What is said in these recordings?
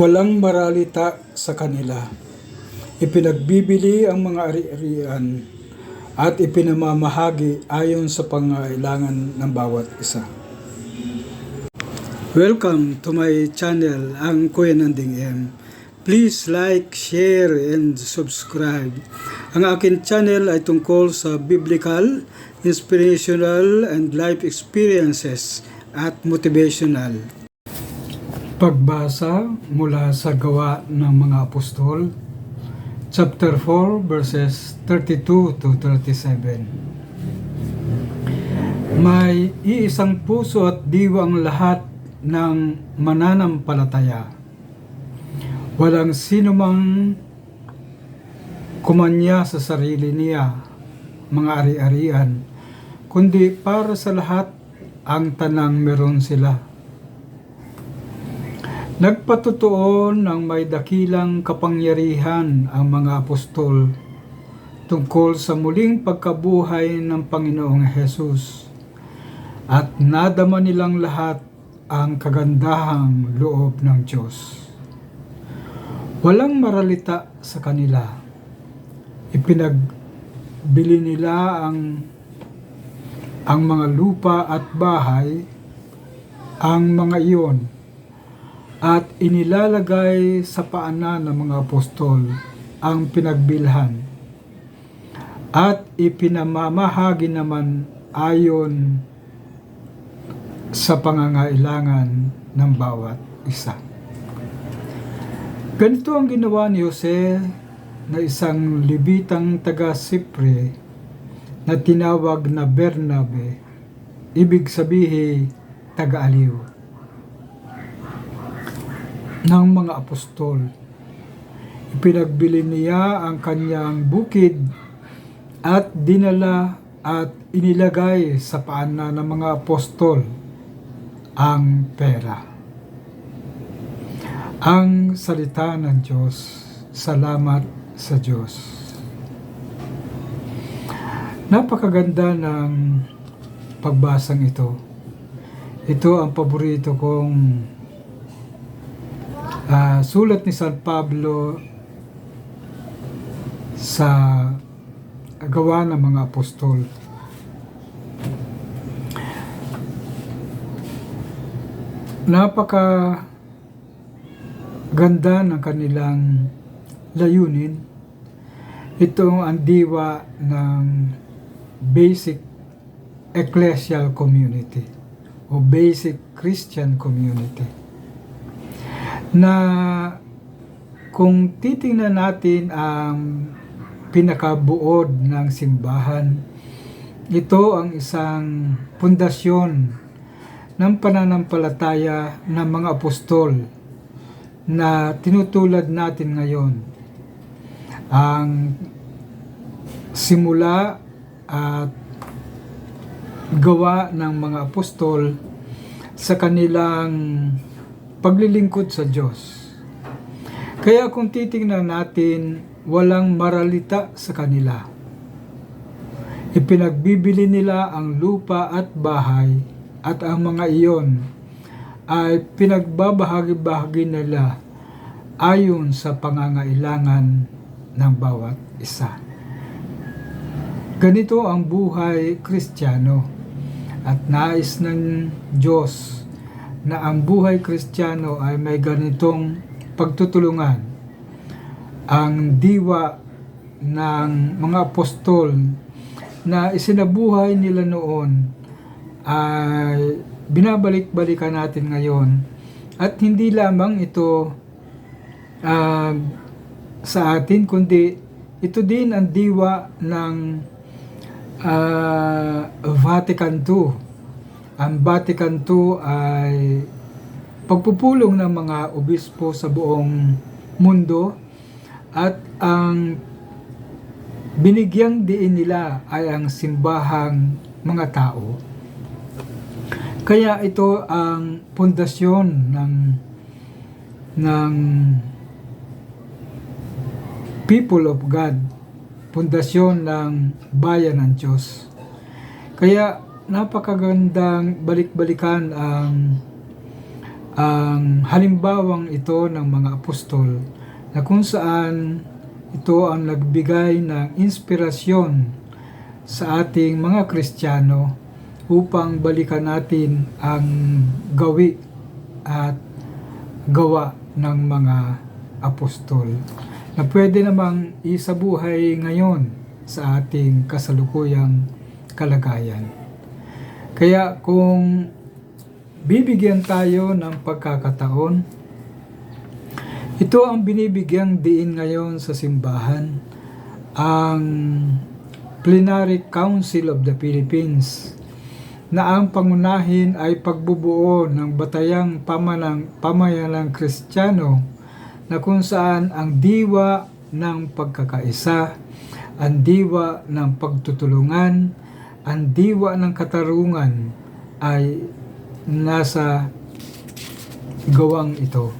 Walang maralita sa kanila. Ipinagbibili ang mga ari-arian at ipinamamahagi ayon sa pangailangan ng bawat isa. Welcome to my channel, ang Kuya Nanding M. Please like, share, and subscribe. Ang akin channel ay tungkol sa biblical, inspirational, and life experiences at motivational. Pagbasa mula sa gawa ng mga apostol, chapter 4, verses 32 to 37. May iisang puso at diwa ang lahat ng mananampalataya. Walang sino mang kumanya sa sarili niya, mga ari-arian, kundi para sa lahat ang tanang meron sila. Nagpatutuo ng may dakilang kapangyarihan ang mga apostol tungkol sa muling pagkabuhay ng Panginoong Hesus at nadama nilang lahat ang kagandahang loob ng Diyos. Walang maralita sa kanila. Ipinagbili nila ang ang mga lupa at bahay, ang mga iyon, at inilalagay sa paanan ng mga apostol ang pinagbilhan at ipinamamahagi naman ayon sa pangangailangan ng bawat isa. Ganito ang ginawa ni Jose na isang libitang taga-Sipre na tinawag na Bernabe, ibig sabihin taga-aliw ng mga apostol. Ipinagbili niya ang kanyang bukid at dinala at inilagay sa paanan ng mga apostol ang pera. Ang salita ng Diyos. Salamat sa Diyos. Napakaganda ng pagbasang ito. Ito ang paborito kong Ah, sulat ni San Pablo sa gawa ng mga apostol. Napaka ganda ng kanilang layunin. Ito ang diwa ng basic ecclesial community o basic Christian community na kung titingnan natin ang pinakabuod ng simbahan, ito ang isang pundasyon ng pananampalataya ng mga apostol na tinutulad natin ngayon. Ang simula at gawa ng mga apostol sa kanilang paglilingkod sa Diyos. Kaya kung titingnan natin, walang maralita sa kanila. Ipinagbibili nila ang lupa at bahay at ang mga iyon ay pinagbabahagi-bahagi nila ayon sa pangangailangan ng bawat isa. Ganito ang buhay kristyano at nais ng Diyos na ang buhay kristyano ay may ganitong pagtutulungan. Ang diwa ng mga apostol na isinabuhay nila noon ay binabalik-balikan natin ngayon at hindi lamang ito uh, sa atin kundi ito din ang diwa ng uh, Vatican II ang Vatican II ay pagpupulong ng mga obispo sa buong mundo at ang binigyang diin nila ay ang simbahang mga tao. Kaya ito ang pundasyon ng ng people of God, pundasyon ng bayan ng Diyos. Kaya napakagandang balik-balikan ang ang halimbawang ito ng mga apostol na kung saan ito ang nagbigay ng inspirasyon sa ating mga Kristiyano upang balikan natin ang gawi at gawa ng mga apostol na pwede namang isabuhay ngayon sa ating kasalukuyang kalagayan. Kaya kung bibigyan tayo ng pagkakataon, ito ang binibigyang diin ngayon sa simbahan, ang Plenary Council of the Philippines na ang pangunahin ay pagbubuo ng batayang pamanang, pamayanang kristyano na kung saan ang diwa ng pagkakaisa, ang diwa ng pagtutulungan, ang diwa ng katarungan ay nasa gawang ito.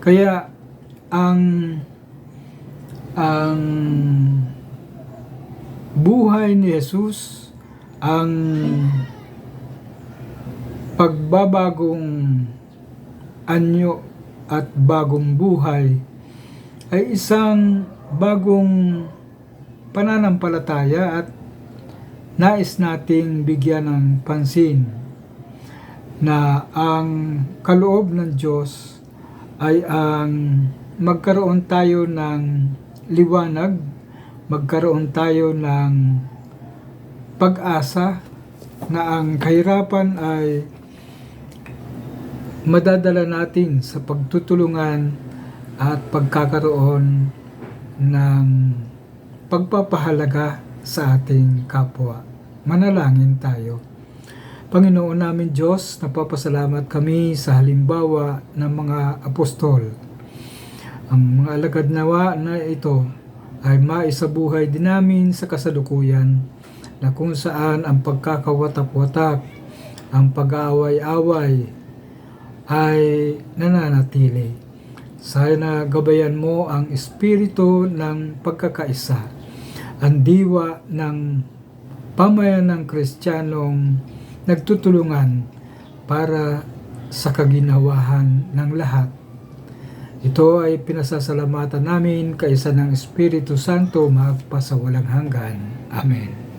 Kaya ang ang buhay ni Jesus ang pagbabagong anyo at bagong buhay ay isang bagong pananampalataya at nais nating bigyan ng pansin na ang kaloob ng Diyos ay ang magkaroon tayo ng liwanag, magkaroon tayo ng pag-asa na ang kahirapan ay madadala natin sa pagtutulungan at pagkakaroon ng pagpapahalaga sa ating kapwa. Manalangin tayo. Panginoon namin Diyos, napapasalamat kami sa halimbawa ng mga apostol. Ang mga alagad nawa na ito ay maisabuhay din namin sa kasalukuyan na kung saan ang pagkakawatak-watak, ang pag-aaway-away ay nananatili. Sana gabayan mo ang espiritu ng pagkakaisa, ang diwa ng pamayan ng kristyanong nagtutulungan para sa kaginawahan ng lahat. Ito ay pinasasalamatan namin kaisa ng Espiritu Santo magpasawalang hanggan. Amen.